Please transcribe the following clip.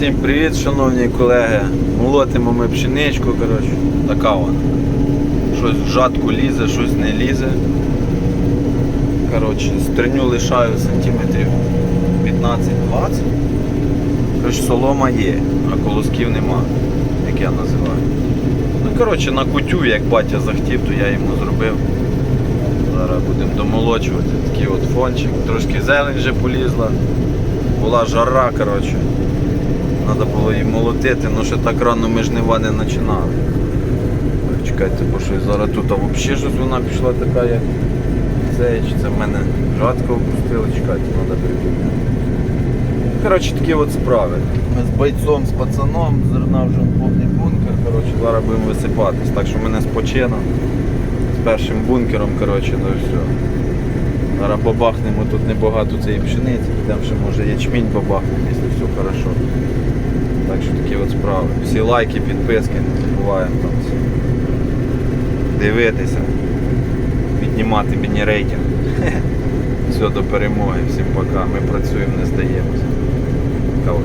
Всім привіт, шановні колеги. Молотимо ми пшеничку, коротше, така вона. Щось в жатку лізе, щось не лізе. Коротше, стриню лишаю сантиметрів 15-20. Коротше, солома є, а колосків нема, як я називаю. Ну, коротше, на кутю, як батя захотів, то я йому зробив. Зараз будемо домолочувати такий от фончик. Трошки зелень вже полізла. Була жара, коротше. Треба було її молотити, але ще так рано ми жнива не починали. Чекайте, бо щось зараз тут а взагалі щось вона пішла така, як це, чи це в мене жатка опустила, чекайте, треба придумати. Коротше, такі от справи. Ми з бойцом, з пацаном, зерна вже повний бункер, коротше, зараз будемо висипатись. Так що ми не спочинемо з першим бункером, коротше, ну все. Зараз побахнемо тут небагато цієї пшениці, підемо ще може ячмінь побахнемо, якщо все хорошо. Так що такі от справи. Всі лайки, підписки, не забуваємо там. Дивитися, піднімати мені рейтинг. Все, до перемоги, всім пока. Ми працюємо, не здаємося. Кава.